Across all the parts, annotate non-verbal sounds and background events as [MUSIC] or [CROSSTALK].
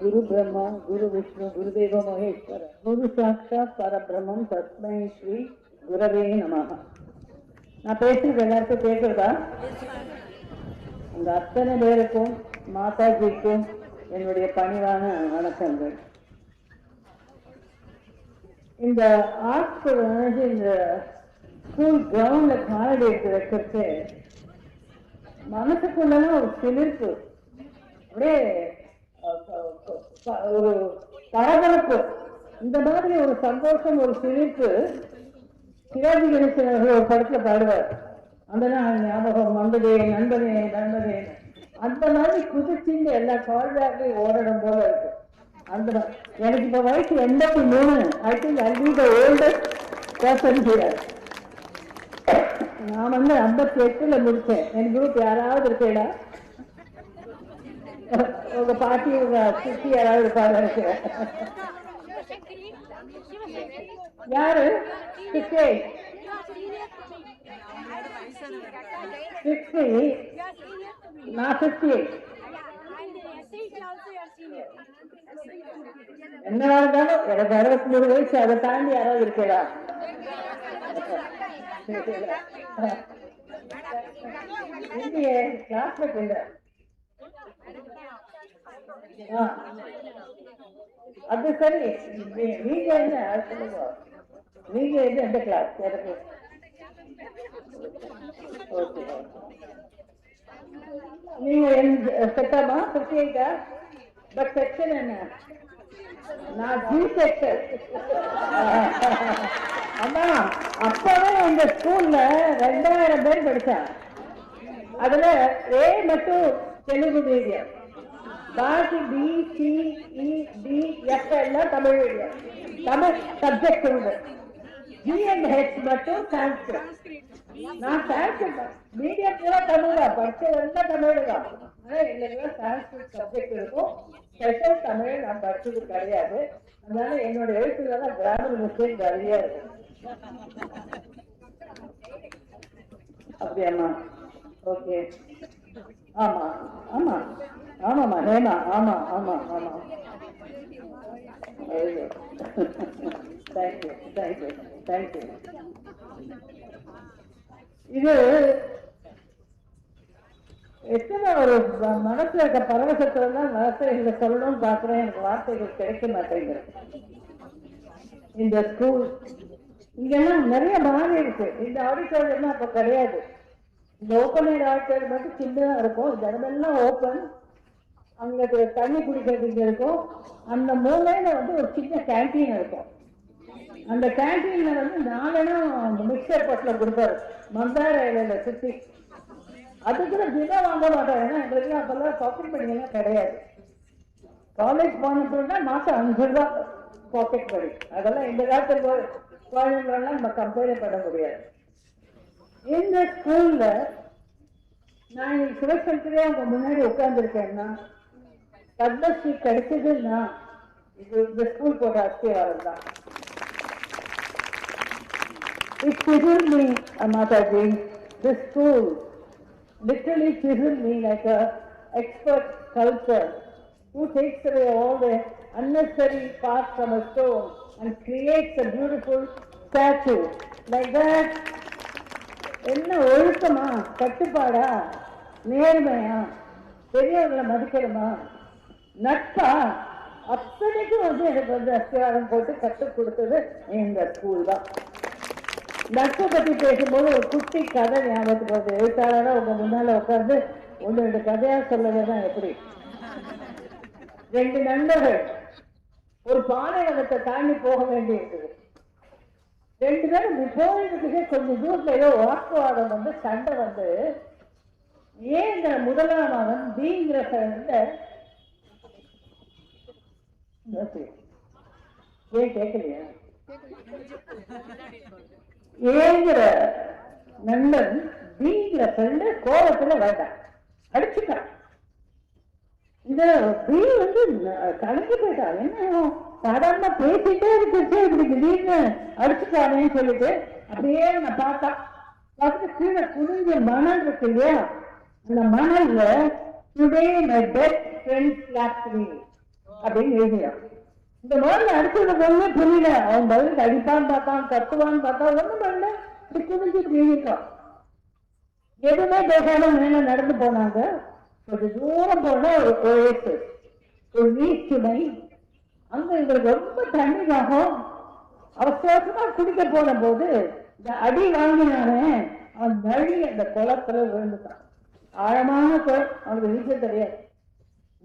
குரு பிரம்மா குரு விஷ்ணு குருதேவ மகேஸ்வரர் குரு சாட்சாத் பரபிரமம் தஸ்மை ஸ்ரீ குரவே நமக நான் பேசுறது எல்லாருக்கும் கேட்குறதா உங்க அத்தனை பேருக்கும் மாதாஜிக்கும் என்னுடைய பணிவான வணக்கங்கள். இந்த ஆட்கள் வந்து இந்த ஸ்கூல் கிரவுண்ட்ல காலடி எடுத்து வைக்கிறது மனசுக்குள்ளதான் ஒரு சிலிர்ப்பு. அப்படியே ஒரு பரபரப்பு இந்த மாதிரி ஒரு சந்தோஷம் ஒரு சிரிப்பு சிவாஜி கணேசன் அவர்கள் ஒரு படத்துல பாடுவார். அந்த நாள் ஞாபகம் வந்ததே நண்பனே நண்பனே. அந்த மாதிரி குதிச்சிங்க எல்லா கால்பேக்கையும் ஓடணும் போல இருக்கு. அந்த எனக்கு இப்போ வயசு எண்பத்தி மூணு. I think I be the oldest person here நான் வந்து ஐம்பத்தி எட்டுல முடிச்சேன். என் குரூப் யாராவது இருக்கேடா? உங்க பாட்டி உங்க சித்தி யாராவது நினைக்கிறேன் யாரு? சிக்ஸ்டி நான் சிக்ஸ்டி என்ன இருந்தாலும் எனக்கு அறுபத்தி மூணு வயசு அதை தாண்டி யாராவது இருக்கேடா இல்லையே கிளாஸ்மேட் இல்லை அது சரி. நீ- நீங்க என்ன சொல்லுங்க? நீங்க எது எந்த கிளாஸ் எனக்கு. ஓகே நீங்க செட்டமா ஃபிஃப்டி பட் செக்ஷன் என்ன? நான் ஜி செக்ஷன் [LAUGHS] அம்மா அப்பவே இந்த ஸ்கூல்ல ரெண்டாயிரம் பேர் படிச்சேன் அதுல ஏ மட்டும் தெலுங்கு மீடியம். பாக்கி B C E D F எல்லாம் தமிழ் மீடியம். தமிழ் சப்ஜெக்ட் உண்டு. ஜி அண்ட் ஹெச் மட்டும் சான்ஸ்கிரிட் நான் சான்ஸ்கிரிட் மீடியம் பூரா தமிழ் தான். படிச்சது எல்லாம் தமிழ் தான். ஆனா சான்ஸ்கிரிட் சப்ஜெக்ட் இருக்கும். ஸ்பெஷல் தமிழ் நான் படிச்சது கிடையாது. அதனால என்னோட எழுத்துல தான் கிராமர் மிஸ்டேக் நிறையா இருக்கும் அப்படியாம்மா ஓகே ஆமா. ஆமாம்மா ஹேமா ஆமா ஆமா ஆமா. ஐயோ தேங்க்யூ தேங்க்யூ தேங்க்யூ இது எத்தனை ஒரு மனசுல இருக்க பரவசத்துல தான் வார்த்தைகளை சொல்லணும்னு பாக்குறேன் எனக்கு வார்த்தைகள் கிடைக்க மாட்டேங்குது. இந்த ஸ்கூல் இங்கெல்லாம் நிறைய மாறி இருக்கு. இந்த ஆடிட்டோரியம்லாம் அப்ப கிடையாது. இந்த ஓப்பன் ஏர் ஆடிட்டோரியம் மட்டும் சின்னதா இருக்கும். இந்த இடமெல்லாம் ஓப்பன் அங்க தண்ணி குடிக்கிறதுக்கு இருக்கும். அந்த மூலையில வந்து ஒரு சின்ன கேண்டீன் இருக்கும். அந்த கேண்டீன்ல வந்து நாலனும் மிக்சர் பட்டில் கொடுப்பாரு. மந்தார இலையில சுத்தி. அது கூட தினம் வாங்க மாட்டோம் ஏன்னா எங்களுக்கு அப்பெல்லாம் பாக்கெட் மணி கிடையாது. காலேஜ் போனதுன்னா மாசம் அஞ்சு ரூபா பாக்கெட் மணி அதெல்லாம் இந்த காலத்துல குழந்தைங்களெல்லாம் நம்ம கம்பேரே பண்ண முடியாது. இந்த ஸ்கூல்ல நான் சிவசங்கரே அவங்க முன்னாடி உட்கார்ந்துருக்கேன்னா பத்மஸ்ரீ கிடைச்சதுன்னா இது இந்த ஸ்கூல் போட்ட அஸ்திவாரம் தான் It chiseled me, uh, Mataji. This school literally chiseled me like a expert sculptor who takes away all the unnecessary parts from a stone and creates a beautiful statue. Like that, என்ன ஒழுக்கமா கட்டுப்பாடா நேர்மையா பெரியவர்களை மதிக்கணுமா நட்பா? அத்தனைக்கும் வந்து எனக்கு வந்து அஸ்திவாரம் போட்டு கற்றுக் கொடுத்தது இந்த ஸ்கூல் தான். நட்பை பத்தி பேசும்போது ஒரு குட்டி கதை ஞாபகத்துக்கு வருது. எழுத்தாளரா உங்க முன்னால உட்கார்ந்து ஒன்று ரெண்டு கதையா சொல்லவே எப்படி? ரெண்டு நண்பர்கள். ஒரு பாலைவனத்தை தாண்டி போக வேண்டி இருக்குது ரெண்டு பேரும் போகிறதுக்கு கொஞ்சம் தூரத்துல ஏதோ வாக்குவாதம் வந்து சண்டை வந்து ஏங்கிற முதலாமவன் பிங்கிற ஏன் கேட்கலையா ஏங்கிற நண்பன் பிங்கிற ஃப்ரெண்ட கோபத்துல வேண்டாம். அடிச்சுட்டான் இந்த பி வந்து கலந்து கலங்கி போயிட்டா. என்ன? சாதாரண பேசிட்டே இருந்துச்சு இப்படி திடீர்னு அடிச்சுட்டானேன்னு சொல்லிட்டு அப்படியே நான் பார்த்தான் பார்த்துட்டு கீழே குனிஞ்ச மணல் இருக்கு இல்லையா? அந்த மணல்ல today my best friend slapped அப்படின்னு எழுதினான் இந்த மாதிரி அடிச்சது ஒண்ணுமே புரியல. அவன் பதிலுக்கு அடிப்பான்னு பார்த்தான் கத்துவான்னு பார்த்தா ஒண்ணும் பண்ணல. இப்படி எழுதிட்டான் எதுவுமே பேசாம மேல நடந்து போனாங்க. கொஞ்சம் தூரம் போனா ஒரு ஓஎஸ் ஒரு நீச்சுமை அங்க இவருக்கு ரொம்ப தண்ணி தாகம். அவசரமா குடிக்க போன போது இந்த அடி வாங்கினானே அவன் நழி அந்த குளத்துல விழுந்துட்டான். ஆழமான குளம். அவனுக்கு நீச்சல் தெரியாது.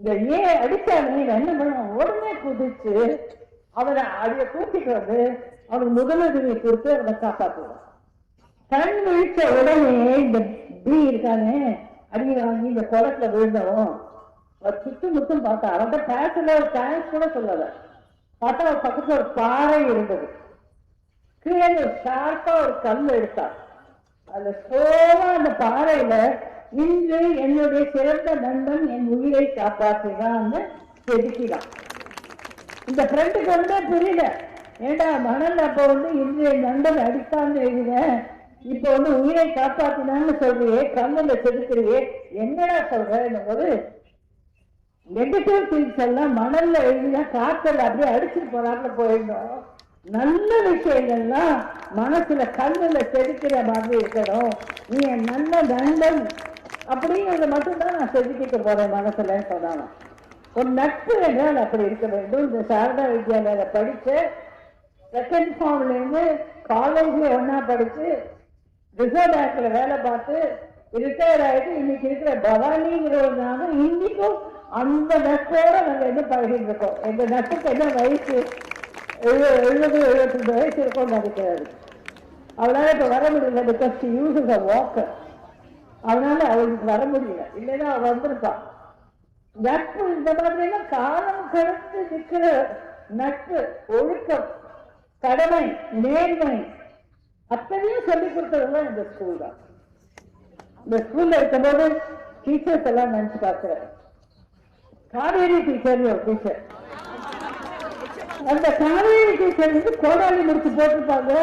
இந்த ஏன் அடிச்சானே இவன் என்ன பண்ணுவோம் உடனே குதிச்சு அவனை அடிய தூக்கிட்டு வந்து அவனுக்கு முதலுதவி கொடுத்து அவனை காப்பாற்றுவான் கண் விழிச்ச உடனே இந்த பி இருக்கானே அடி வாங்கி இந்த குளத்துல விழுந்தவன். அவர் சுத்து முத்தும் பார்த்தா அவன்கிட்ட பேசல ஒரு தேங்க்ஸ் கூட சொல்லல. பார்த்தா ஒரு பக்கத்துல ஒரு பாறை இருந்தது. கீழே ஒரு ஷார்ப்பா ஒரு கல் எடுத்தான். அந்த சோமா அந்த பாறையில இன்று என்னுடைய சிறந்த நண்பன் என் உயிரை காப்பாற்றுதான் செதுக்கினான் இந்த ஃப்ரெண்டுக்கு வந்து புரியல. ஏண்டா மணல் அப்ப வந்து இன்றைய நண்பன் அடித்தான்னு எழுதினேன் இப்ப வந்து உயிரை காப்பாத்தினான்னு சொல்றியே கண்ணுல செதுக்கிறியே என்னடா சொல்ற போது நெகட்டிவ் திங்ஸ் எல்லாம் மணல்ல எழுதினா காத்தல் அப்படியே அடிச்சுட்டு போறாப்புல போயிடணும். நல்ல விஷயங்கள்லாம் மனசுல கண்ணுல செதுக்கிற மாதிரி இருக்கணும். நீ என் நல்ல நண்பன். அப்படிங்கிறத மட்டும்தான் நான் செதுக்கிக்க போறேன் மனசில் சொன்னாங்க. ஒரு நட்பு என்றால் அப்படி இருக்க வேண்டும். இந்த சாரதா வித்யாலயில படித்து செகண்ட் ஃபார்ம்ல இருந்து காலேஜ்ல படித்து படிச்சு ரிசர்வ் பேங்க்ல வேலை பார்த்து ரிட்டையர் ஆயிட்டு இன்னைக்கு இருக்கிற பவானிங்கிறவங்க இன்னைக்கும் அந்த நட்போட நாங்க என்ன பழகிட்டு இருக்கோம். எங்க நட்புக்கு என்ன வயசு? எழுபது எழுபது எழுபத்தஞ்சு வயசு இருக்கும்னு நினைக்கிறாரு. அவளால் இப்ப வர முடியல பிகாஸ் யூஸ் அ வாக்கர் அதனால அவளுக்கு வர முடியல. இல்லைன்னா அவள் வந்திருப்பான் நட்பு இந்த மாதிரி எல்லாம் காலம் கடந்து நிற்கிற நட்பு ஒழுக்கம் கடமை நேர்மை. அத்தனையும் சொல்லி கொடுத்ததுதான் இந்த ஸ்கூல் தான். இந்த ஸ்கூல்ல இருக்கும்போது டீச்சர்ஸ் எல்லாம் நினைச்சு பார்க்கிறேன் காவேரி டீச்சர் ஒரு டீச்சர் அந்த காவேரி டீச்சர் வந்து கோடாளி முடிச்சு போட்டிருப்பாங்க.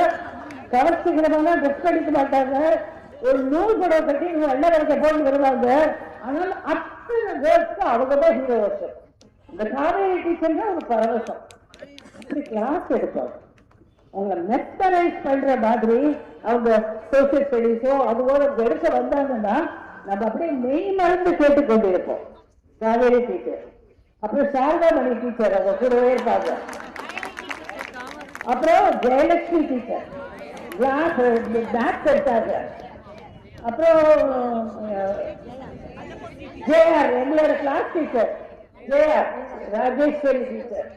கவர்ச்சிகரமான ட்ரெஸ் அடிக்க மாட்டாங்க. ஒரு நூல் படம் கட்டி வெள்ள வரைக்க போட்டு வருவாங்க ஆனால் அத்தனை பேருக்கு அவங்க தான் ஹீரோஸ் இந்த காவேரி டீச்சர் தான் ஒரு பரவசம். அப்படி கிளாஸ் எடுப்பாங்க அவங்க மெத்தரைஸ் பண்ற மாதிரி அவங்க சோசியல் ஸ்டடிஸோ அதுபோல எடுக்க வந்தாங்கன்னா நம்ம அப்படியே மெய் மறந்து கேட்டு இருப்போம் காவேரி டீச்சர் அப்புறம் சாரதாமணி டீச்சர் அவங்க கூடவே இருப்பாங்க. அப்புறம் ஜெயலட்சுமி டீச்சர் கிளாஸ் மேத்ஸ் எடுத்தாங்க. அப்புறம் ஜேஆர் எங்களோட class teacher JR Rajeswari teacher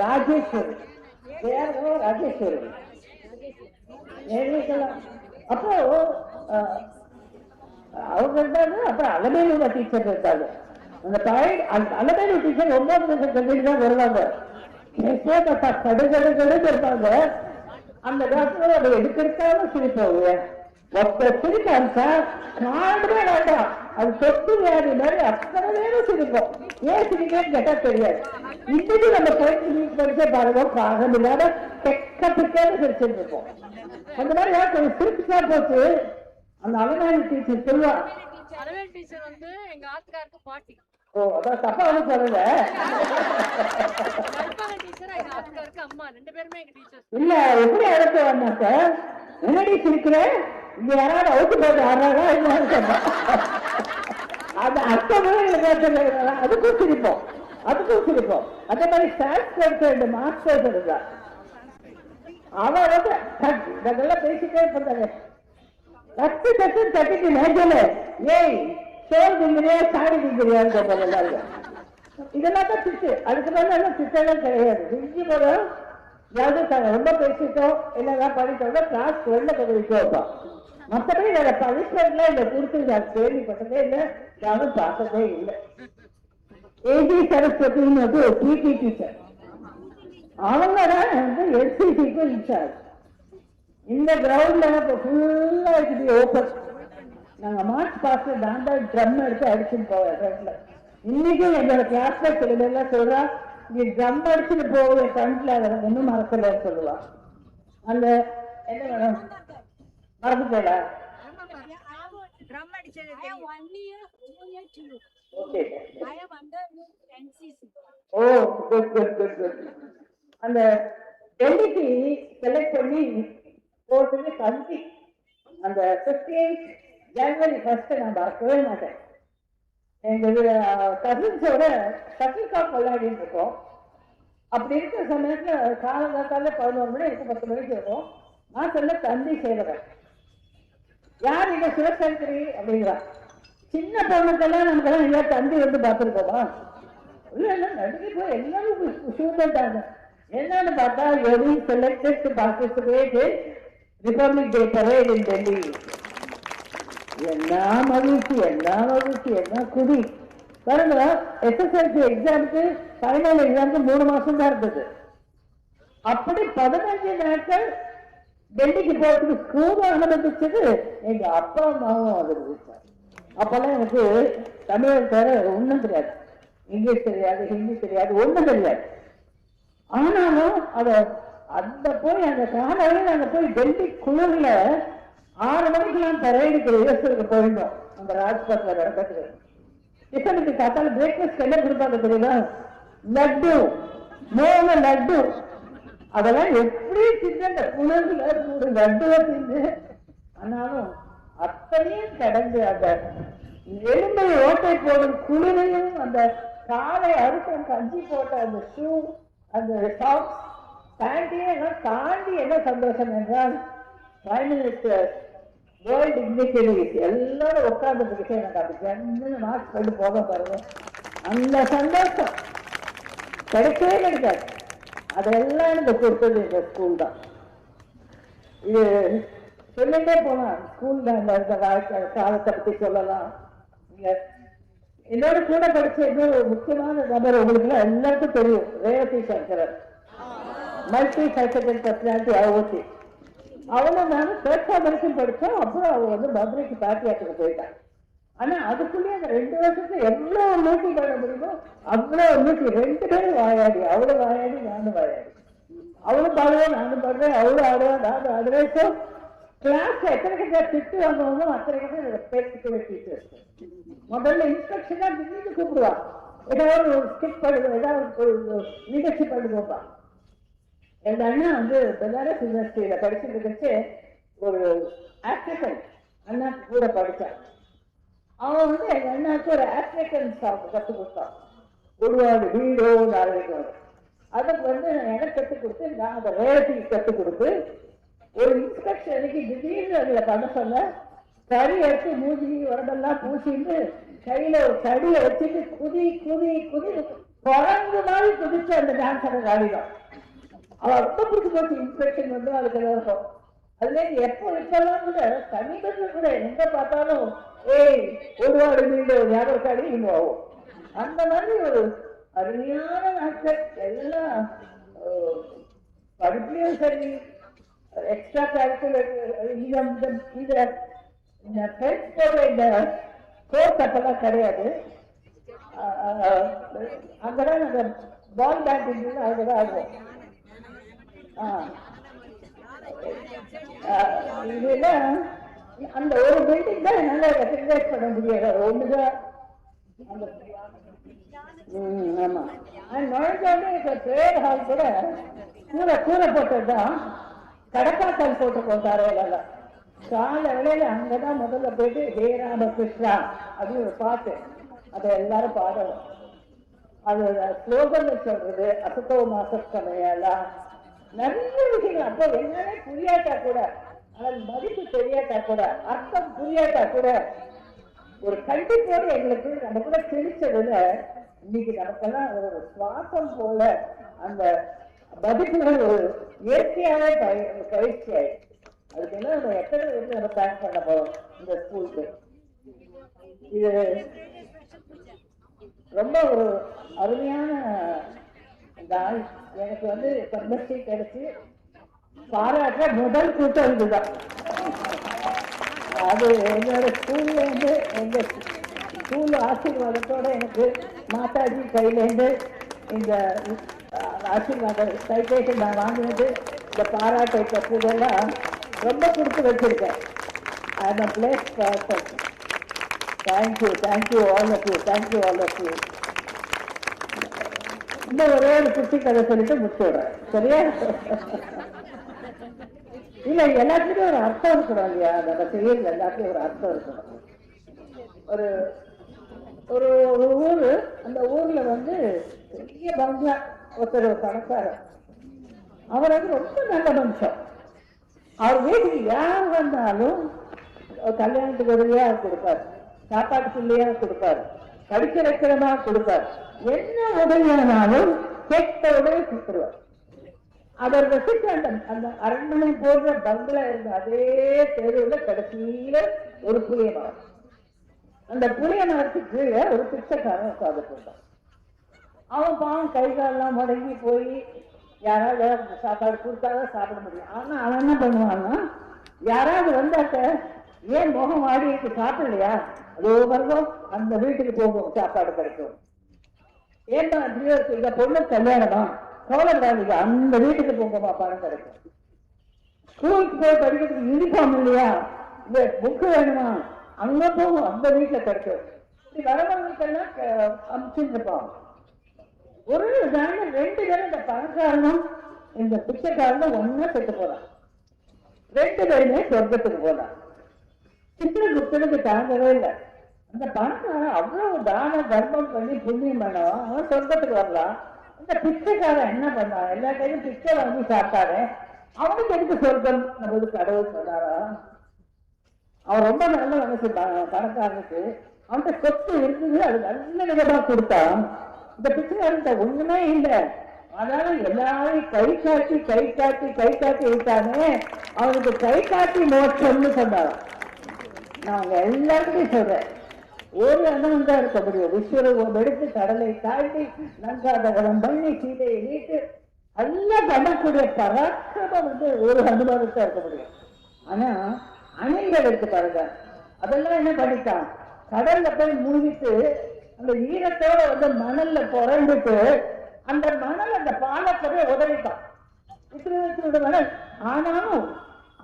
Rajeswari. JR Rajeswari. அப்போ அவங்க இருந்தாங்க அப்புறம் அலமேலூர் டீச்சர் இருந்தாங்க அந்த பழைய அந்த அலமேலூர் டீச்சர் ஒன்பது வருஷம் கண்டிப்பாக தான் வருவாங்க. எப்போ கடு கடு கடுன்னு இருப்பாங்க. அந்த டாக்டர் அதை எடுக்கிறதுக்காக சிரிப்பாங்க. ஒருத்தர் சிரிப்பாங்க காரணமே வேண்டாம். அது சொத்து வியாதி மாதிரி அத்தனை நேரம் சிரிப்போம். ஏன் சிரிக்கன்னு கேட்டா தெரியாது. இன்னைக்கு நம்ம போயிட்டு நீட் படிச்சே பாருங்க காரணம் இல்லாத தெக்க பிக்கான்னு சிரிச்சுட்டு இருப்போம். அந்த மாதிரி கொஞ்சம் சிரிச்சுட்டா போச்சு? அந்த அலமேலு டீச்சர் சொல்லுவா. அரவேல் டீச்சர் வந்து எங்க ஆத்துக்காருக்கு பாட்டி. ஓ அதான் தப்பா வந்து சொல்லல. கல்பனா டீச்சர் எங்க ஆத்துக்காருக்கு அம்மா. ரெண்டு பேருமே எங்க டீச்சர்ஸ் இல்ல எப்படி அடுத்து வந்தாக்க என்னடி சிரிக்கிறேன் இங்க யாராவது அவுத்து போட்டு ஆடுறாரா அந்த அர்த்தமே எனக்கு அதுக்கும் சிரிப்போம். அதுக்கும் சிரிப்போம். அதே மாதிரி சான்ஸ்கிரிட் ரெண்டு மாஸ்டர்ஸ் இருந்தா அவன் வந்து இதெல்லாம் பேசிட்டே இருப்பாங்க தட்டு தட்டு தட்டிக்கு மேஜல ஏய் சோறு திங்கிறியா சாடி திங்கிறியான்னு கேட்பாங்க எல்லாரும். இதெல்லாம் தான் திட்டு. அதுக்கு தான் எல்லாம் திட்டெல்லாம் கிடையாது. செஞ்சு போறோம் யாரும் ரொம்ப பேசிட்டோம். என்னதான் பண்ணிட்டோம்னா கிளாஸ் வெளில கொஞ்சம் விட்டு வைப்போம் மற்றபடி வேற பனிஷ்மெண்ட்லாம் இதை கொடுத்து நான் கேள்விப்பட்டதே இல்லை. யாரும் பார்த்ததே இல்லை. ஏஜி சரஸ்வதின்னு வந்து பிடி டீச்சர் அவங்க தான் வந்து எல்சிசிக்கு இன்சார்ஜ் இந்த கிரவுண்ட்ல இப்போ ஃபுல்லாக இருக்குது ஓப்பன் நாங்கள் மார்ச் பாஸ்ல நான் தான் ட்ரம் எடுத்து அடிச்சுட்டு போவேன் ஃப்ரெண்ட்ல இன்னைக்கும் எங்களோட கிளாஸ்ல சில எல்லாம் சொல்றா நீ ட்ரம் அடிச்சுட்டு போவே ஃப்ரெண்ட்ல அதை ஒன்றும் மறக்கலன்னு சொல்லுவா. அந்த என்ன வேணும் மறந்து போல one year year okay oh அந்த டெல்லிக்கு செலக்ட் பண்ணி போட்டது கல்வி அந்த ஃபிஃப்டீன்த் ஜனவரி ஃபர்ஸ்ட் நான் மறக்கவே மாட்டேன். எங்கள் கசின்ஸோட ஷட்டில் காக் விளையாடிட்டு இருக்கோம். அப்படி இருக்கிற சமயத்துல காலங்காத்தால பதினோரு மணி இருக்கு பத்து மணிக்கு இருக்கும் நான் சொல்ல தந்தி செய்கிறேன் யார் இங்க சிவசங்கரி அப்படிங்கிறா. சின்ன பொண்ணுக்கெல்லாம் நமக்கெல்லாம் எங்கேயா தந்தி வந்து பார்த்துருக்கோமா? இல்லை இல்ல நடுங்கி போய் எல்லாரும் சூழ்ந்தாங்க என்னன்னு பார்த்தா we selected to participate Republic Day parade in Delhi என்ன மகிழ்ச்சி என்ன மகிழ்ச்சி என்ன குடி. பாருங்க எஸ்எஸ்எல்சி எக்ஸாமுக்கு ஃபைனல் எக்ஸாமுக்கு மூணு மாசம் தான் இருந்தது. அப்படி பதினஞ்சு நாட்கள் டெல்லிக்கு போறதுக்கு ஸ்கூல் அனுமதிச்சது எங்க அப்பா அம்மாவும் அனுமதிச்சார் அப்பெல்லாம் எனக்கு தமிழர் தவிர ஒன்றும் தெரியாது. இங்கிலீஷ் தெரியாது ஹிந்தி தெரியாது ஒன்றும் தெரியாது. ஆனாலும் அதை அந்த போய் அந்த காலையில் நாங்கள் போய் டெல்லி குளிர்ல ஆறு மணிக்கெல்லாம் பரேடுக்கு ரிஹர்சலுக்கு போயிருந்தோம். அந்த ராஜ்பத்ல நடக்கிறது டிஃபனுக்கு காத்தால பிரேக்ஃபாஸ்ட் என்ன கொடுப்பாங்க தெரியுமா? லட்டு. மூணு லட்டு. அதெல்லாம் எப்படி தின்னு உணர்வுல ஒரு லட்டுவை தின்னு ஆனாலும் அத்தனையும் கடந்து அந்த எலும்பை ஓட்டை போடும் குளிரையும் அந்த காலை அறுக்கம் கஞ்சி போட்ட அந்த ஷூ அந்த சாக்ஸ் பேண்டையும் எல்லாம் தாண்டி என்ன சந்தோஷம் என்றால் பிரைம் மினிஸ்டர் வேர்ல்டு இன்னைக்கு எல்லாரும் உட்கார்ந்துருக்கு எனக்கு அது ஜன்னு மார்க் பண்ணி போக பாருங்க. அந்த சந்தோஷம் கிடைக்கவே கிடைக்காது. அதெல்லாம் எனக்கு கொடுத்தது இந்த ஸ்கூல் தான். இது சொல்லிட்டே போலாம் ஸ்கூல் தான் இந்த வாழ்க்கை காலத்தை பத்தி சொல்லலாம். இங்க என்னோட கூட படிச்ச இன்னொரு முக்கியமான நபர் உங்களுக்கு எல்லாருக்கும் தெரியும் Revathi Sankaran. Multi faceted personality அவத்தி அவனை நான் தேர்ட் ஃபார்ம் வரைக்கும் படித்தோம் அப்புறம் அவள் வந்து மதுரைக்கு பாட்டியாட்டுக்கு போயிட்டான். ஆனா அதுக்குள்ளேயே அந்த ரெண்டு வருஷத்துல எவ்வளவு நூற்றி பண்ண முடியுமோ அவ்வளவு நூற்றி ரெண்டு பேரும் வாயாடி அவளும் வாயாடி நானும் வாயாடி. அவளும் பாடுவேன் நானும் பாடுவேன் அவளும் ஆடுவேன் நானும் ஆடுவேன். ஸோ கிளாஸ் எத்தனை கிட்ட திட்டு வாங்குவாங்க அத்தனை கிட்ட ரெஸ்பெக்ட் டீச்சர்ஸ் முதல்ல இன்ஸ்ட்ரக்ஷனா திடீர்னு கூப்பிடுவா. ஏதாவது ஒரு ஸ்கிப் பண்ணுவோம் ஏதாவது ஒரு நிகழ்ச்சி பண்ணுவோம்ப்பா எங்க அண்ணா வந்து பெனாரஸ் யூனிவர்சிட்டியில படிச்சுட்டு இருக்கச்சு ஒரு ஆப்ரிக்கன் அண்ணா கூட படிச்சான். அவன் வந்து எங்க அண்ணாக்கு ஒரு ஆப்ரிக்கன் சாங் கற்றுக் கொடுத்தான். ஒருவாடு வீடோ நாளைக்கு அதுக்கு வந்து எனக்கு கற்றுக் கொடுத்து நான் அந்த வேலைக்கு கற்றுக் கொடுத்து ஒரு இன்ஸ்பெக்ஷன் அன்னைக்கு திடீர்னு அதில் பண்ண சொன்ன கறி எடுத்து மூஞ்சி உடம்பெல்லாம் பூசிட்டு கையில ஒரு கடியை வச்சுட்டு குதி குதி குதி குரங்கு மாதிரி குதிச்சு அந்த டான்ஸ் அதை ஆடிடும் அவ ரொம்ப பிடிச்சி போச்சு இன்ஸ்பெக்ஷன் வந்து அதுக்கு இருக்கும். அதுல எப்போ இப்பெல்லாம் கூட சமீபத்தில் கூட எங்க பார்த்தாலும் ஏய் ஒருவாடு மீண்டு ஞாபகத்தாடி இங்க ஆகும். அந்த மாதிரி ஒரு அருமையான நாட்கள் எல்லாம் அஹ், சரி எக்ஸ்ட்ரா கரிக்குலர் இந்த இந்த இந்த இந்த கோர்ஸ் அப்பெல்லாம் கிடையாது. அங்கதான் அந்த பால் பேட்டிங் அங்கதான் ஆடுவோம். ஆ. ஆ, இதெல்லாம் அந்த ஒரு பில்டிங் தான் என்னால ரெக்கக்னைஸ் பண்ண முடியாது அது ஒண்ணுதான் ம், ஆமா. நுழைஞ்சோடனே எனக்கு ப்ரேயர் ஹால் கூட கூரை கூரை போட்டதுதான். கடப்பாக்கல் போட்டுக்கோம் தரையில கால வேளையில அங்கதான் முதல்ல போயிட்டு ஹே ராம கிருஷ்ணா அப்படின்னு ஒரு பாட்டு. அதை எல்லாரும் பாடணும். அது ஸ்லோகன் சொல்றது அசத்தோ மாசக்கமையெல்லாம் நிறைய விஷயங்கள். அப்போ என்னன்னே புரியாட்டா கூட. அதன் மதிப்பு தெரியாட்டா கூட அர்த்தம் புரியாட்டா கூட ஒரு கண்டிப்போடு எங்களுக்கு நம்ம கூட சிரிச்சதுல இன்னைக்கு நமக்கெல்லாம் ஒரு சுவாசம் போல அந்த மதிப்புகள் ஒரு இயற்கையாவே பயிற்சி ஆயிடுச்சு. அதுக்கெல்லாம் நம்ம எத்தனை வந்து நம்ம பிளான் பண்ண போறோம் இந்த ஸ்கூலுக்கு? இது ரொம்ப ஒரு அருமையான நாள். எனக்கு வந்து பத்மஸ்ரீ கிடைச்சி. பாராட்டுற முதல் கூட்டம் இதுதான். அது என்னோட ஸ்கூல்லேருந்து எங்கள் எங்க ஸ்கூல் ஆசீர்வாதத்தோட எனக்கு மாதாஜி கையிலேருந்து இந்த அஹ், ஆசீர்வாத சைட்டேஷன் நான் வாங்கினது இந்த பாராட்டை பெற்றதெல்லாம் ரொம்ப கொடுத்து வச்சிருக்கேன். I am blessed person thank you thank you all of you thank you all of you இந்த ஒரே ஒரு குட்டி கதை சொல்லிட்டு முடிச்சு விடுறேன் சரியா? இல்ல எல்லாத்துக்கும் ஒரு அர்த்தம் இருக்கணும் இல்லையா? நம்ம செய்யறது எல்லாத்துலயும் ஒரு அர்த்தம் இருக்கணும். ஒரு ஒரு ஒரு ஊரு அந்த ஊர்ல வந்து பெரிய பங்களா ஒருத்தர் ஒரு பணக்காரர் அவர் வந்து ரொம்ப நல்ல மனுஷன். அவர் வீட்டுக்கு யார் வந்தாலும் கல்யாணத்துக்கு உதவியா கொடுப்பாரு. சாப்பாட்டுக்கு இல்லையா கொடுப்பாரு. படிக்க வைக்கிறதா கொடுப்பாரு. என்ன உதவியானாலும் கேட்ட உடனே கொடுத்துருவார். அவர் வசித்த அந்த அந்த அரண்மனை போன்ற பங்களா இருந்த அதே தெருவில் கடைசியில ஒரு புளிய மரம் அந்த புளிய மரத்துக்கு கீழே ஒரு பிச்சைக்காரன் உட்கார்ந்து கொண்டான் அவன் பாவம் கை காலெல்லாம் முடங்கி போய் யாராவது சாப்பாடு கொடுத்தாதான் சாப்பிட முடியும். ஆனா அவன் என்ன பண்ணுவான்னா யாராவது வந்தாக்க ஏன் முகம் வாடிட்டு சாப்பிடலையா? அதோ வருவோம் அந்த வீட்டுக்கு போகும் சாப்பாடு கிடைக்கும். ஏன் இதை இந்த பொண்ணு கல்யாணமா? கவலைப்படாதீங்க. அந்த வீட்டுக்கு போங்கப்பா பணம் கிடைக்கும். ஸ்கூலுக்கு போய் படிக்கிறதுக்கு யூனிஃபார்ம் இல்லையா? இந்த புக்கு வேணுமா? அங்க போகும். அந்த வீட்டுல கிடைக்கும். இப்படி வரவங்களுக்கெல்லாம் க- ஒரு தானே ரெண்டு பேரும் இந்த பணக்காரனும் இந்த பிச்சைக்காரனும் ஒன்னா செத்து போறான். ரெண்டு பேருமே சொர்க்கத்துக்கு போறான். சித்திரகுப்தனுக்கு தாங்கவே இல்லை. அந்த பணக்காரன் அவ்வளவு தான தர்மம் பண்ணி புண்ணியம் பண்ணவன் அவன் சொர்க்கத்துக்கு வரலாம். இந்த பிச்சைக்காரன் என்ன பண்ணான்? எல்லா கையும் பிச்சை வாங்கி சாப்பிட்டாரு அவனுக்கு எதுக்கு சொர்க்கம்? நமது கடவுள் சொன்னாரா? அவன் ரொம்ப நல்ல மனசு ப- பணக்காரனுக்கு. அவன்கிட்ட சொத்து இருந்தது அது நல்ல விதமா கொடுத்தான். இந்த பிச்சைக்காரன்ட்ட ஒண்ணுமே இல்லை. அதனால எல்லாரையும் கை காட்டி கை காட்டி கை காட்டி விட்டானே அவனுக்கு கை காட்டி மோட்சம்னு சொன்னான். நான் அவங்க எல்லாருக்குமே சொல்றேன். ஒரு அண்ணன் தான் இருக்க முடியும் விஸ்வரூபம் எடுத்து கடலை தாண்டி நங்காதகரம் பண்ணி சீதையை நீட்டு எல்லாம் பண்ணக்கூடிய பராக்கிரமம் வந்து ஒரு அனுபவத்தை இருக்க முடியும். ஆனா அணில்கள் இருக்கு பாருங்க. அதெல்லாம் என்ன பண்ணிட்டான்? கடல்ல போய் மூழ்கிட்டு அந்த ஈரத்தோட வந்து மணல்ல புரண்டுட்டு அந்த மணல் அந்த பாலத்தை போய் உதவிட்டான் இப்படி மணல். ஆனாலும்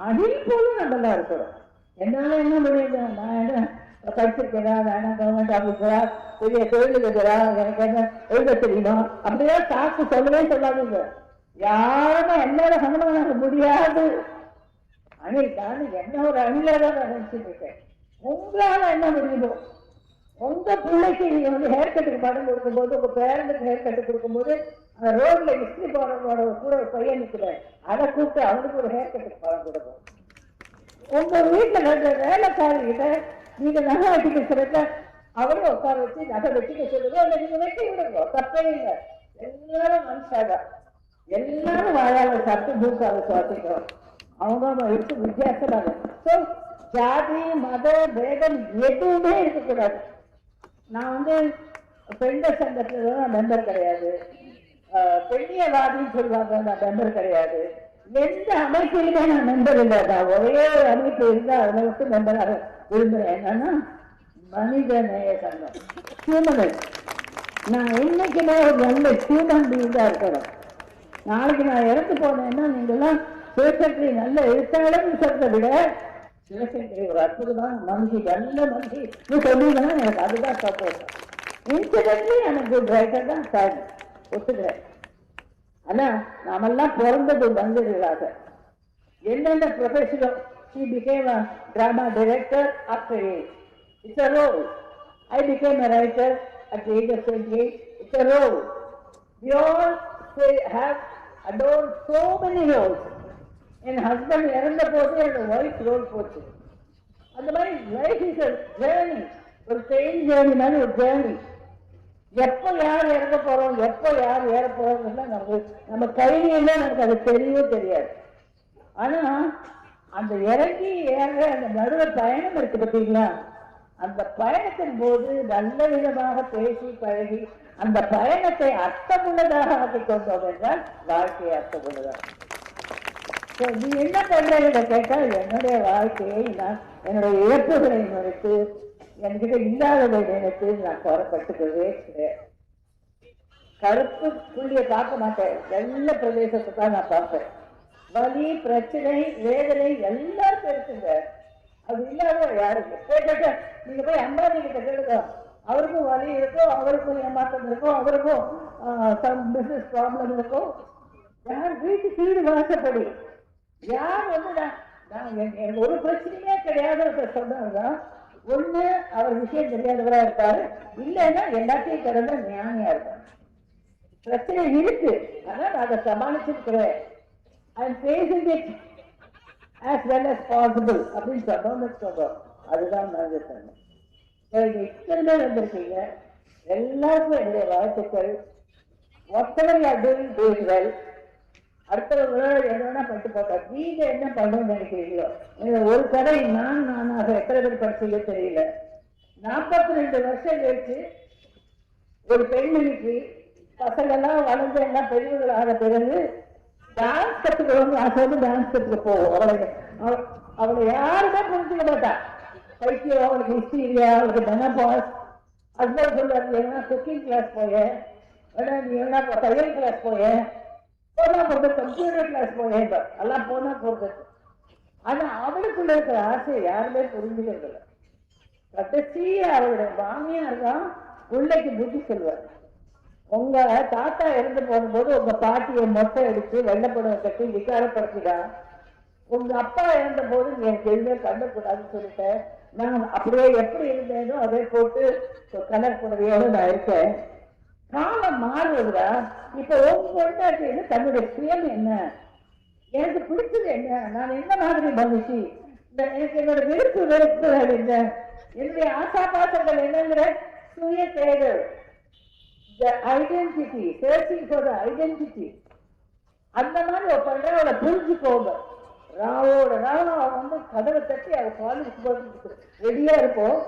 அணில் போல நம்மளா இருக்கிறோம். என்னால என்ன முடியுது நான் என்ன படிச்சிருக்கேனா வேணாம் கவர்மெண்ட் ஆஃபீஸரா பெரிய தொழில் இருக்கிறா எனக்கு என்ன எழுத தெரியுமா அப்படியே சாக்கு சொல்லவே சொல்லாதீங்க. யாருமே எல்லாரும் சம்மந்தமாக முடியாது. அணில் என்ன ஒரு அணில தான் நான் நினைச்சிட்டு இருக்கேன். உங்களால என்ன முடியுமோ உங்க பிள்ளைக்கு நீங்க வந்து ஹேர் கட்டுக்கு படம் கொடுக்கும்போது உங்க பேரண்ட்டுக்கு ஹேர் கட்டு கொடுக்கும்போது அந்த ரோட்ல இஸ்திரி போறவங்களோட கூட ஒரு பையன் நிற்கிறேன் அதை கூப்பிட்டு அவனுக்கு ஒரு ஹேர் கட்டுக்கு படம் கொடுக்கும். உங்க வீட்டுல ரெண்டு நீங்க நகை வெட்டிக்க சொல்லுங்க அவரும் உட்கார வச்சு நகை வெட்டிக்க சொல்லுங்க இல்லை நீங்க வெட்டி விடுங்க. தப்பே இல்லை. எல்லாரும் மனுஷாதான் எல்லாரும் வாழாத சாப்பிட்டு மூக்காவை சுவாசிக்கிறோம். அவங்க இருக்கு வித்தியாசமாக ஸோ ஜாதி மத பேதம் எதுவுமே இருக்கக்கூடாது. நான் வந்து பெண்கள் சங்கத்துல நான் மெம்பர் கிடையாது. பெண்ணியவாதின்னு சொல்லுவாங்க நான் மெம்பர் கிடையாது. எந்த அமைப்பிலுமே நான் மெம்பர் இல்லை. ஒரே ஒரு அமைப்பு இருந்தால் அதை விட்டு மெம்பராக விரும்புறேன் என்னன்னா மனித நேய சங்கம். ஹியூமன் நான் இன்னைக்குமே ஒரு நல்ல ஹியூமன் பீயிங்கா இருக்கிறோம் நாளைக்கு நான் இறந்து போனேன்னா நீங்கெல்லாம் சிவசக்தி நல்ல எழுத்தாளர்னு சொல்றதை விட சிவசக்தி ஒரு அற்புதமான மனுஷி நல்ல மனுஷி. நீ சொன்னீங்கன்னா எனக்கு அதுதான் சப்போர்ட் இன்சிடென்ட்லி எனக்கு குட் ரைட்டர் தான் சார் ஒத்துக்கிறேன். ஆனா நாமெல்லாம் பிறந்தது மனிதர்களாக. என்னென்ன ப்ரொஃபஷனோ she became a drama director after age. It's a role. I became a writer at the age of 28. It's a role. We all say, have adorned so many roles. என் husband இறந்த போது என் ஒய்ஃப் ரோல் போச்சு அந்த மாதிரி life is journey ஒரு train journey மாதிரி ஒரு ஜேர்னி எப்போ யார் இறக்க போகிறோம் எப்போ யார் ஏற போறோம்னா நமக்கு நம்ம கையில நமக்கு அது தெரியவே தெரியாது ஆனால் அந்த இறங்கி ஏற அந்த நடுவ பயணம் இருக்கு பார்த்தீங்களா? அந்த பயணத்தின் போது நல்ல விதமாக பேசி பழகி அந்த பயணத்தை அர்த்தமுள்ளதாக ஆக்கிக் கொண்டோம் என்றால் வாழ்க்கையை அர்த்தமுள்ளதாக. நீ என்ன பண்றீங்க கேட்டால் என்னுடைய வாழ்க்கையை நான் என்னுடைய இழப்புகளை நினைத்து என்கிட்ட இல்லாததை நினைத்து நான் கோரப்பட்டுக்கவே கிடையாது கருப்பு பார்க்க மாட்டேன். வெள்ள பிரதேசத்தை தான் நான் பார்ப்பேன். வலி பிரச்சனை வேதனை எல்லாருக்கும் இருக்குங்க அது இல்லாத யாருக்கு போய் நீங்க போய் அம்பானி கிட்ட கேளுங்க. அவருக்கும் வலி இருக்கும் அவருக்கும் ஏமாற்றம் இருக்கும் அவருக்கும் சம் பிசினஸ் ப்ராப்ளம் இருக்கும் யார் வீட்டுக்கு வீடு வாசப்படி? யார் வந்து நான் நான் என்- எனக்கு ஒரு பிரச்சனையே கிடையாது சொன்னாங்க ஒண்ணு அவர் விஷயம் தெரியாதவரா இருப்பாரு. இல்லைன்னா எல்லாத்தையும் கிடந்த ஞானியா இருப்பாரு பிரச்சனை இருக்கு. ஆனா நான் அதை சமாளிச்சிருக்கிறேன். I am facing it as well as possible அப்படின்னு சொன்னோம்னு சொல்றோம் அதுதான் நான் சொன்னேன் எனக்கு இத்தனை பேர் வந்திருக்கீங்க? எல்லாருக்கும் என்னுடைய வாழ்த்துக்கள். ஒத்தவர் யார் டூயிங் டூயிங் வெல் அடுத்தவங்களோட என்ன பண்ணிட்டு போட்டா நீங்க என்ன பண்ணணும்னு நினைக்கிறீங்களோ? ஒரு கதை நான் நானாக எத்தனை பேர் படிச்சீங்க தெரியல. நாற்பத்தி ரெண்டு வருஷம் கழிச்சு ஒரு பெண்மணிக்கு பசங்கள்லாம் வளர்ந்து எல்லாம் பெரியவர்கள் ஆன பிறகு டான்ஸ் கத்துக்கிறவங்க ஆசை வந்து டான்ஸ் கத்துக்க போவோம். அவளை அவளை யாருமே புரிஞ்சுக்க மாட்டா. பைத்தியம் அவளுக்கு ஹிஸ்டீரியா அவளுக்கு மெனபாஸ் ஹஸ்பண்ட் சொல்லுவாரு நீ எங்கன்னா குக்கிங் கிளாஸ் போயேன் வேணா நீ எங்கன்னா தையல் கிளாஸ் போயேன் போனா போறது கம்ப்யூட்டர் கிளாஸ் போய? எல்லாம் போனா போறது. ஆனா அவளுக்குள்ள இருக்கிற ஆசையை யாருமே புரிஞ்சுக்கிறது இல்லை கடைசியா அவளுடைய மாமியார் தான் பிள்ளைக்கு புத்தி செல்வார் உங்க தாத்தா இறந்து போகும்போது உங்க பாட்டியை மொட்டை அடிச்சு வெள்ளப்படம் கட்டி விகாரப்படுத்திடா உங்க அப்பா இறந்த போது நீ எனக்கு எதுவுமே கண்டக்கூடாதுன்னு சொல்லிட்டேன் நான் அப்படியே எப்படி இருந்தேனோ அதே போட்டு கலர் நான் இருக்கேன். காலம் மாறுவதுடா இப்ப உங்க பொண்டாட்டின்னு தன்னுடைய சுயம் என்ன? எனக்கு பிடிச்சது என்ன? நான் என்ன மாதிரி மகிழ்ச்சி? இந்த எனக்கு என்னோட விருப்பு வெறுப்புகள் என்ன? என்னுடைய ஆசா பாசங்கள் என்னங்கிற சுய தேடல். The identity searching for the identity. அந்த மாதிரி ஒரு பண்ற அவளை புரிஞ்சுக்கோங்க ராவோட ராவா வந்து கதவை தட்டி அவள் காலேஜ் போகிறதுக்கு ரெடியா இருப்போம்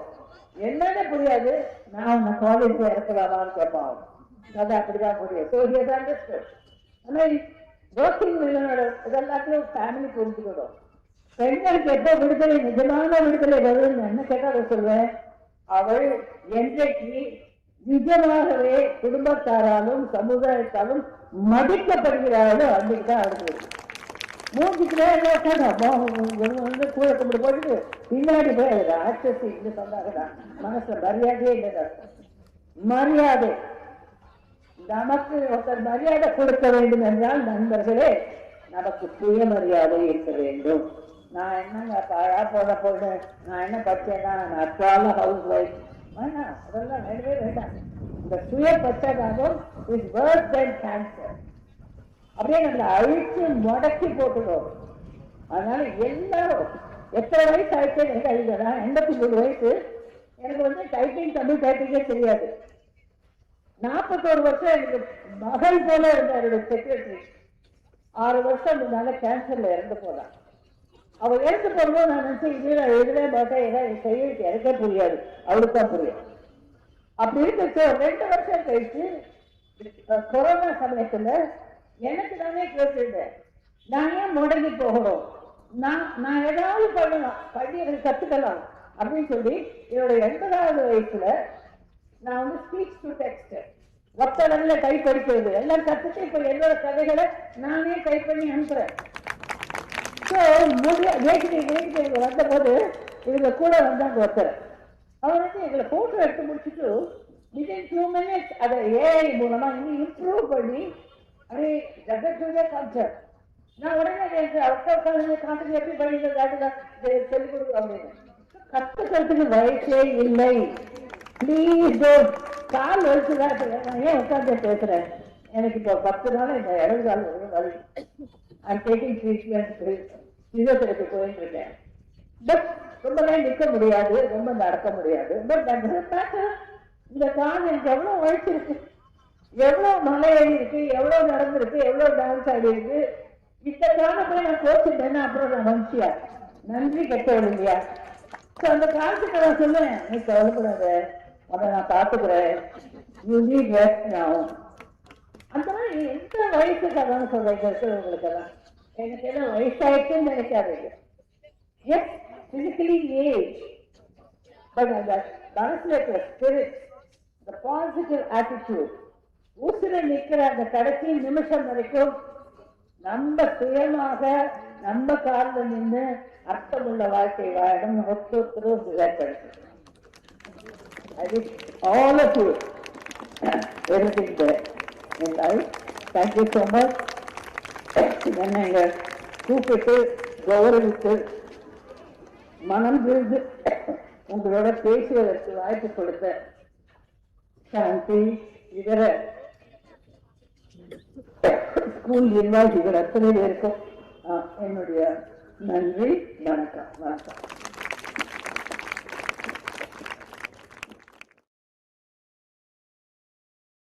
என்னன்னு புரியாது. நான் உன்னை காலேஜ்ல இறக்கலாமான்னு கேட்பான் கதை அப்படிதான் புரியும். ஸோ ஹியர் அண்டர்ஸ்டுட் ஆனால் ஒர்க்கிங் வில்லனோட இதெல்லாத்தையும் ஃபேமிலி புரிஞ்சுக்கணும். பெண்களுக்கு எப்போ விடுதலை நிஜமான விடுதலை வருதுன்னு என்ன கேட்டால் அதை சொல்வேன்? அவள் என்றைக்கு நிஜமாகவே குடும்பத்தாராலும் சமுதாயத்தாலும் மதிக்கப்படுகிறாளோ அன்றைக்கு தான் அடுத்தது மூஞ்சிக்கிறே வந்து கூட கும்பிட்டு போட்டு பின்னாடி போய் அது ஆக்சஸ் இங்க சொன்னாங்கன்னா மனசுல மரியாதையே இல்லை மரியாதை. நமக்கு ஒருத்தர் மரியாதை கொடுக்க வேண்டும் என்றால் நண்பர்களே நமக்கு சுயமரியாதை இருக்க வேண்டும். நான் என்னங்க பாழா போன பொண்ணு? நான் என்ன படிச்சேன்னா நான் அப்பால ஹவுஸ் ஒய்ஃப் வேணாம் அதெல்லாம் வேண்டவே வேண்டாம் இந்த சுய பச்சதாகம் இஸ் வேர்ஸ் தென் கேன்சர் அப்படியே நம்மளை அழிச்சு முடக்கி போட்டுடும் அதனால எல்லாரும் எத்தனை வயசு ஆயிடுச்சு எனக்கு அழிக்கிறா எண்பத்தி மூணு வயசு. எனக்கு வந்து டைப்பிங் தமிழ் டைப்பிங்கே தெரியாது. நாற்பத்தோரு வருஷம் எனக்கு மகள் போல இருந்தார் என்னுடைய செக்ரட்டரி ஆறு வருஷம் முன்னால கேன்சர்ல இறந்து போனான். அவள் இறந்து போகும்போது நான் நினைச்சேன் இது நான் எழுதவே மாட்டேன் ஏன்னா என் கையெழுத்து எனக்கே புரியாது. அவளுக்கு தான் புரியும். அப்படி இருந்துச்சு ரெண்டு வருஷம் கழிச்சு கொரோனா சமயத்துல எனக்கு நானே கேட்டிருந்தேன் நான் ஏன் முடங்கி போகணும்? நான் நான் ஏதாவது பண்ணலாம் பண்ணி எனக்கு கத்துக்கலாம் அப்படின்னு சொல்லி என்னோட எண்பதாவது வயசுல நான் வந்து ஸ்பீச் டு டெக்ஸ்ட் ஒத்தடல்ல கை படிக்கிறது எல்லாம் கத்துட்டு இப்ப என்னோட கதைகளை நானே கை பண்ணி அனுப்புறேன். ஸோ முடிய நேற்று நேற்று இவங்க வந்தபோது இவங்க கூட வந்தாங்க ஒருத்தர். அவர் வந்து எங்களை போட்டோ எடுத்து முடிச்சுட்டு வித்தின் டூ மினிட்ஸ் அதை ஏஐ மூலமா இன்னும் இம்ப்ரூவ் பண்ணி அப்படியே ஜகத்துவே காமிச்சார். நான் உடனே எனக்கு அவர்கிட்ட உட்காந்து எப்படி பண்ணிட்டு சொல்லிக் கொடுக்க அப்படின்னு. கத்துக்கிறதுக்கு வயசே இல்லை. ப்ளீஸ் கால் வலிச்சுதான் நான் ஏன் உட்காந்து பேசுறேன்? எனக்கு இப்போ பத்து நாள் இந்த இடது கால் வலி. ஐம் டேக்கிங் ட்ரீட்மெண்ட் ஃபிசியோதெரப்பி போயிட்டு இருக்கேன். பட் ரொம்ப நேரம் நிற்க முடியாது ரொம்ப நடக்க முடியாது. பட் இந்த கால் எனக்கு எவ்வளோ உழைச்சிருக்கு எவ்வளோ மலை ஏறி இருக்கு எவ்வளோ நடந்திருக்கு எவ்வளோ டான்ஸ் ஆடி இருக்கு. இந்த காலை போய் நான் கோச்சுட்டேன்னா அப்புறம் நான் மனுஷியா நன்றி கெட்டவன் இல்லையா? ஸோ அந்த காலத்துக்கு நான் சொல்லுவேன் நீ கவலைப்படாத அதை நான் பார்த்துக்கிறேன். யூ நீட் ரெஸ்ட் நான் அந்த மாதிரி எந்த வயசுக்கு அதான் உங்களுக்கு இருக்கிறவங்களுக்கெல்லாம் எனக்கு என்ன வயசாயிடுச்சுன்னு நினைக்காதீங்க. எஸ் பிசிக்கலி ஏஜ் பட் அந்த மனசுல இருக்கிற ஸ்பிரிட் the பாசிட்டிவ் ஆட்டிடியூட் உசுர நிற்கிற அந்த கடைசி நிமிஷம் வரைக்கும் நம்ம சுயமாக நம்ம காலில் நின்று அர்த்தமுள்ள வாழ்க்கை வாழணும் ஒருத்தரும் விளையாட்டு அது all of you you [CLEARS THROAT] everything there in life. Thank you so much. இங்க கூப்பிட்டு கௌரவித்து மனம் விழுந்து உங்களோட பேசுவதற்கு வாய்ப்பு கொடுத்த சாந்தி இதர ஸ்கூல் நிர்வாகிகள் அத்தனை பேருக்கும் என்னுடைய நன்றி வணக்கம் வணக்கம்